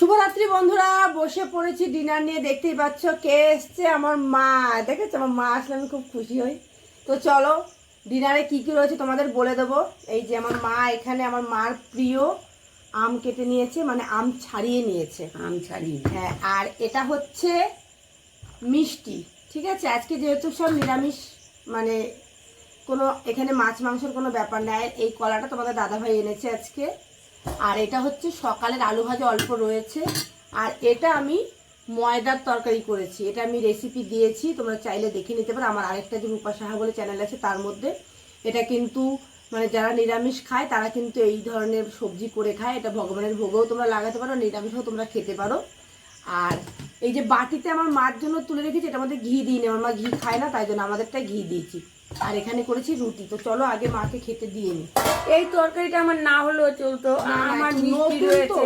শুভরাত্রি বন্ধুরা বসে পড়েছি ডিনার নিয়ে দেখতেই পাচ্ছ কে এসছে আমার মা। দেখেছ? আমার মা আসলে আমি খুব খুশি হই। তো চলো ডিনারে কি কি রয়েছে তোমাদের বলে দেবো। এই যে আমার মা এখানে আমার মার প্রিয় আম কেটে নিয়েছে মানে আম ছাড়িয়ে নিয়েছে। আম ছাড়িয়ে হ্যাঁ আর এটা হচ্ছে মিষ্টি ঠিক আছে? আজকে যেহেতু সব নিরামিষ মানে কোনো এখানে মাছ মাংসের কোনো ব্যাপার নাই। এই কলাটা তোমাদের দাদাভাই এনেছে আজকে। আর এটা হচ্ছে সকালের আলু ভাজা অল্প রয়েছে। আর এটা আমি ময়দার তরকারি করেছি। এটা আমি রেসিপি দিয়েছি, তোমরা চাইলে দেখে নিতে পারো। আমার আরেকটা যে রূপা সাহা বলে চ্যানেল আছে, তার মধ্যে। এটা কিন্তু মানে যারা নিরামিষ খায়, তারা কিন্তু এই ধরনের সবজি করে খায়। এটা ভগবানের ভোগেও তোমরা লাগাতে পারো, নিরামিষও তোমরা খেতে পারো। আর এই যে বাটিতে আমার মার জন্য তুলে রেখেছি এটা আমাদের ঘি দিইনি আমার মা ঘি খায় না, তাই জন্য আমাদেরটা ঘি দিয়েছি। আর এখানে করেছি রুটি। তো চলো আগে মাকে খেতে দিয়ে নি। এই তরকারিটা আমার না হলেও চলতো। আমার মিষ্টি রয়েছে।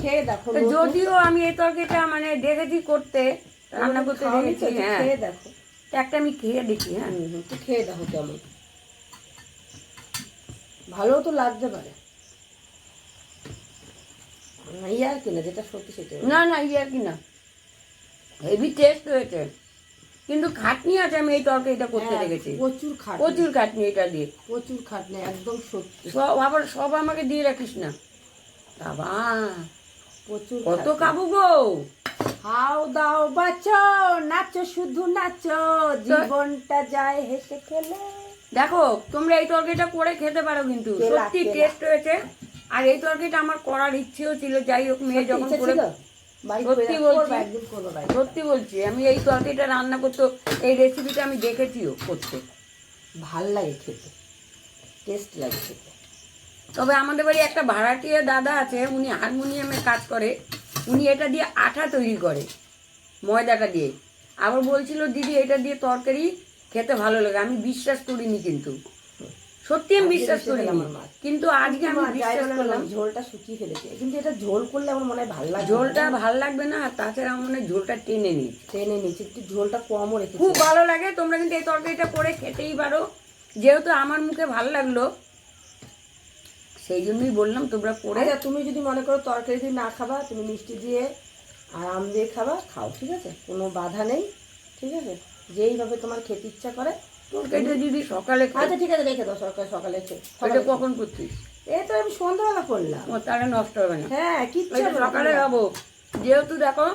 খেয়ে দেখো যদিও আমি এই তরকারিটা মানে দেখেছি করতে রান্না করতে দেখেছি হ্যাঁ। খেয়ে দেখো। একটা আমি খেয়ে দেখি হ্যাঁ। তো খেয়ে দেখো কেমন ভালো তো লাগতে পারে। ইয়ার কিনা যেটা সত্যি সেটা না না ইয়ে আর কি না হেভি টেস্ট হয়েছে। কিন্তু খাটনি আছে আমি এই তরকারিটা করতে হ্যাঁ, রেখেছি প্রচুর খাট প্রচুর খাটনি এটা দিয়ে। প্রচুর খাটনি একদম সত্যি। সব আবার সব আমাকে দিয়ে রাখিস না। বাবা প্রচুর কত। খাব গো। হাও দাও বাঁচো নাচো শুধু নাচো। জীবনটা যায় হেসে খেলে। দেখো তোমরা এই তরকারিটা করে খেতে পারো কিন্তু। সত্যি টেস্ট হয়েছে। আর এই তরকারিটা আমার করার ইচ্ছেও ছিল। যাই হোক মেয়ে যখন করে সত্যি বলছি। সত্যি বলছি আমি এই তরকারিটা রান্না করতে এই রেসিপিটা আমি দেখেছিও করতে। ভালো লাগে খেতে টেস্ট লাগে খেতে। তবে আমাদের বাড়ি একটা ভাড়াটিয়া দাদা আছে উনি হারমোনিয়ামে কাজ করে উনি এটা দিয়ে আঠা তৈরি করে ময়দাটা দিয়ে। আবার বলছিল দিদি এটা দিয়ে তরকারি খেতে ভালো লাগে। আমি বিশ্বাস করিনি কিন্তু। সত্যি আমি বিশ্বাস মা। কিন্তু আজকে আমি বিশ্বাস করলাম। ঝোলটা শুকিয়ে ফেলেছে। কিন্তু এটা ঝোল করলে আমার মনে হয় ভালো লাগে ঝোলটা ভালো লাগবে না তাছাড়া আমার মনে হয় ঝোলটা টেনে নিই টেনে নিচ্ছে একটু ঝোলটা কমও রেখেছি। খুব ভালো লাগে তোমরা কিন্তু এই তরকারিটা করে খেতেই পারো। যেহেতু আমার মুখে ভালো লাগল সেই জন্যই বললাম তোমরা করে আচ্ছা তুমি যদি মনে করো তরকারি দিয়ে না খাবা তুমি মিষ্টি দিয়ে আর আম দিয়ে খাবা খাও ঠিক আছে? কোনো বাধা নেই ঠিক আছে? যেইভাবে তোমার খেতে ইচ্ছা করে তরকারিটা যদি সকালে আচ্ছা ঠিক আছে রেখে দাও সকালে খেয়ে কখন করছিস? এই তো আমি সন্ধ্যাবেলা করলাম। ও তাহলে নষ্ট হবে না। হ্যাঁ কিচ্ছু সকালে খাব। যেহেতু দেখো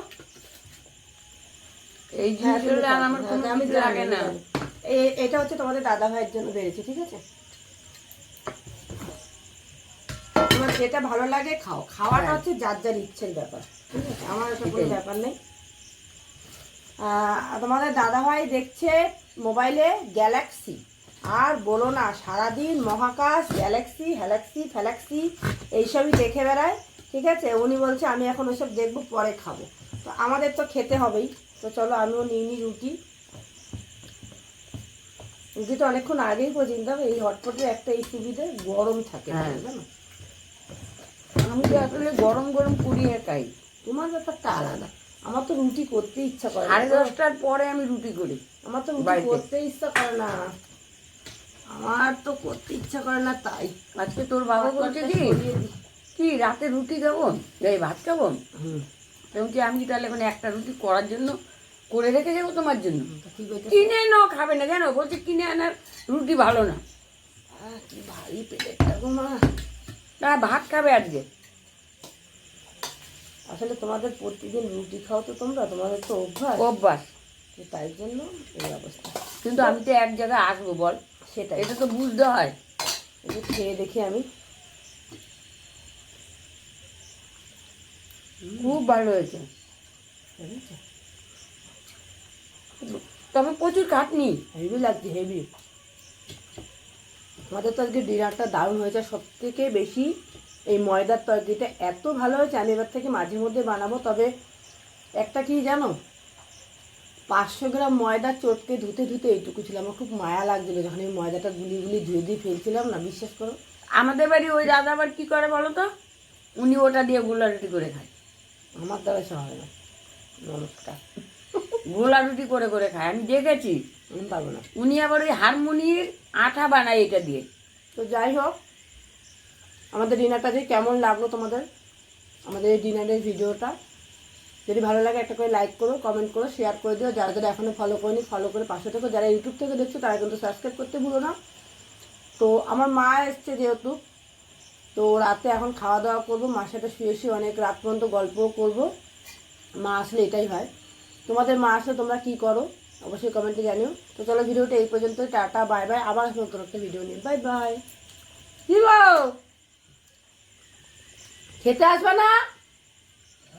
এই হ্যাঁ, জিনিস তুমি হলে আর আমার কোনো হ্যাঁ, আমি লাগে না। এটা হচ্ছে তোমাদের দাদা ভাইয়ের জন্য বেড়েছে ঠিক আছে? তোমার যেটা ভালো লাগে খাও। খাওয়াটা হ্যাঁ। হচ্ছে যার যার ইচ্ছের ব্যাপার ঠিক আছে? আমার কোনো ব্যাপার নেই। তোমাদের দাদা ভাই দেখছে মোবাইলে গ্যালাক্সি। আর বলো না সারাদিন মহাকাশ গ্যালাক্সি হ্যালাক্সি ফ্যালাক্সি এইসবই দেখে বেড়ায় ঠিক আছে? উনি বলছে আমি এখন ওইসব দেখব পরে খাব। তো আমাদের তো খেতে হবেই। তো চলো আমিও নিয়ে নিই রুটি। রুটি তো অনেকক্ষণ আগেই হবে এই হটপটের একটা এই সুবিধে গরম থাকে হ্যাঁ। জানো? আমি তো আসলে গরম গরম পুড়িয়ে খাই। তোমার ব্যাপারটা আলাদা। আমার তো রুটি করতে ইচ্ছা করে সাড়ে দশটার পরে আমি রুটি করি। আমার তো রুটি করতে ইচ্ছা করে না। আমার তো করতে ইচ্ছা করে না তাই। আজকে তোর বাবা বলছে কি। কি রাতে রুটি খাব? এই ভাত খাব? হুম, এবং কি আমি তাহলে মানে একটা রুটি করার জন্য করে রেখে যাব তোমার জন্য? তা কিনে নাও খাবে না জানো? বলছে কিনে আনার রুটি ভালো না। কি ভারী মা না ভাত খাবে আজকে। আসলে তোমাদের প্রতিদিন রুটি খাও তো তোমরা তোমাদের তো অভ্যাস। অভ্যাস। তাই জন্য এই অবস্থা। কিন্তু আমি তো এক জায়গায় আসব বল। সেটা এটা তো বুঝতে হয়। একটু খেয়ে দেখি আমি। খুব ভালো হয়েছে? তবে প্রচুর খাটনি। হেভি লাগছে হেভি আমাদের তো আজকে ডিনারটা দারুণ হয়েছে সব থেকে বেশি এই ময়দার তরকারিটা এত ভালো হয়েছে আমি এবার থেকে মাঝে মধ্যে বানাবো তবে একটা কি জানো? পাঁচশো গ্রাম ময়দা চটকে ধুতে ধুতে এইটুকু ছিল আমার খুব মায়া লাগছিল যখন এই ময়দাটা গুলি গুলি ধুয়ে দিয়ে ফেলছিলাম না বিশ্বাস করো। আমাদের বাড়ি ওই দাদা আবার কি করে বলো তো? উনি ওটা দিয়ে গোলা রুটি করে খায়। আমার দ্বারা সে হবে না। নমস্কার। গোলা রুটি করে করে খায় আমি দেখেছি। আমি পারব না। উনি আবার ওই হারমোনির আঠা বানায় এটা দিয়ে। তো যাই হোক আমাদের ডিনারটা যে কেমন লাগল তোমাদের? আমাদের এই ডিনারের ভিডিওটা। যদি ভালো লাগে একটা করে লাইক করো কমেন্ট করো শেয়ার করে দিও। যারা যারা এখনও ফলো করেনি ফলো করে পাশে থেকো। যারা ইউটিউব থেকে দেখছ, তারা কিন্তু সাবস্ক্রাইব করতে ভুলো না। তো আমার মা এসছে যেহেতু, তো রাতে এখন খাওয়া দাওয়া করব। মার সাথে শুয়ে শুয়ে অনেক রাত পর্যন্ত গল্পও করব। মা আসলে এটাই হয়। তোমাদের মা আসলে তোমরা কি করো? অবশ্যই কমেন্টে জানিও। তো চলো ভিডিওটা এই পর্যন্ত টাটা বাই বাই আবার নতুন একটা ভিডিও নিয়ে। বাই বাই কি খেতে আসবে না?